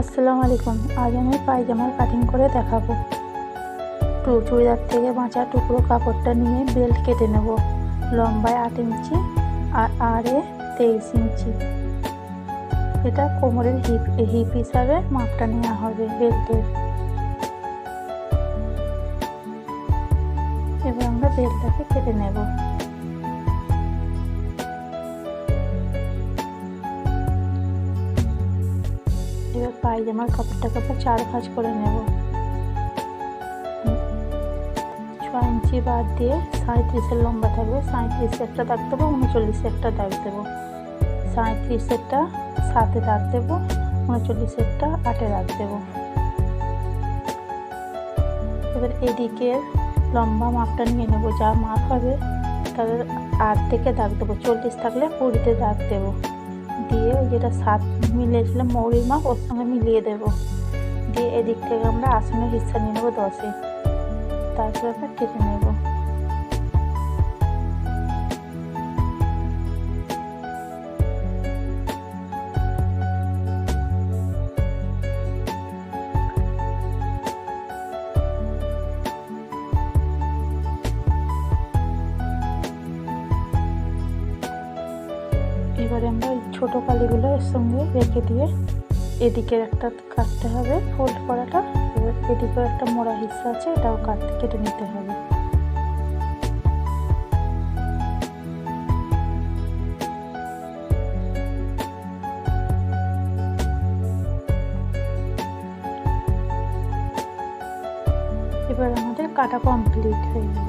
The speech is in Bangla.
আসসালামু আলাইকুম। আজ আমি পায়জামার কাটিং করে দেখাবো। টু চুড়িদার থেকে বাঁচা টুকরো কাপড়টা নিয়ে বেল্ট কেটে নেব। লম্বায় আট ইঞ্চি আর আড়ে তেইশ ইঞ্চি। এটা কোমরের হিপ হিপ হিসাবে মাপটা নেওয়া হবে বেল্টের এবার আমরা বেল্টটাকে কেটে নেব। এবার পায়জামার কাপড়টা কাপড় চার ভাঁজ করে নেব। ছ ইঞ্চি বাদ দিয়ে সাঁত্রিশের লম্বা থাকবে সাঁত্রিশে একটা দাগ দেবো, উনচল্লিশ একটা দাগ দেবো। সাঁত্রিশেরটা সাতে দাগ দেবো উনচল্লিশেরটা আটে দাগ দেবো। এবার এদিকের লম্বা মাপটা নিয়ে নেব। যা মাপ হবে তাদের আট থেকে দাগ দেবো। চল্লিশ থাকলে কুড়িতে দাগ দেবো। দিয়ে যেটা সাত মিলিয়েছিলাম মৌরির মাপ, ওর সঙ্গে মিলিয়ে দেব। দিয়ে এদিক থেকে আমরা আসনের হিসা নিয়ে নেব দশে। তারপরে আমরা কেটে নেব। এবারে আমরা ওই ছোটো কালিগুলো এর সঙ্গে রেখে দিয়ে এদিকের একটা কাটতে হবে ফোল্ড করাটা। এবার এদিকেও একটা মোড়া হিস্সা আছে, এটাও কাটতে কেটে নিতে হবে। এবার আমাদের কাটা কমপ্লিট হয়ে গেল।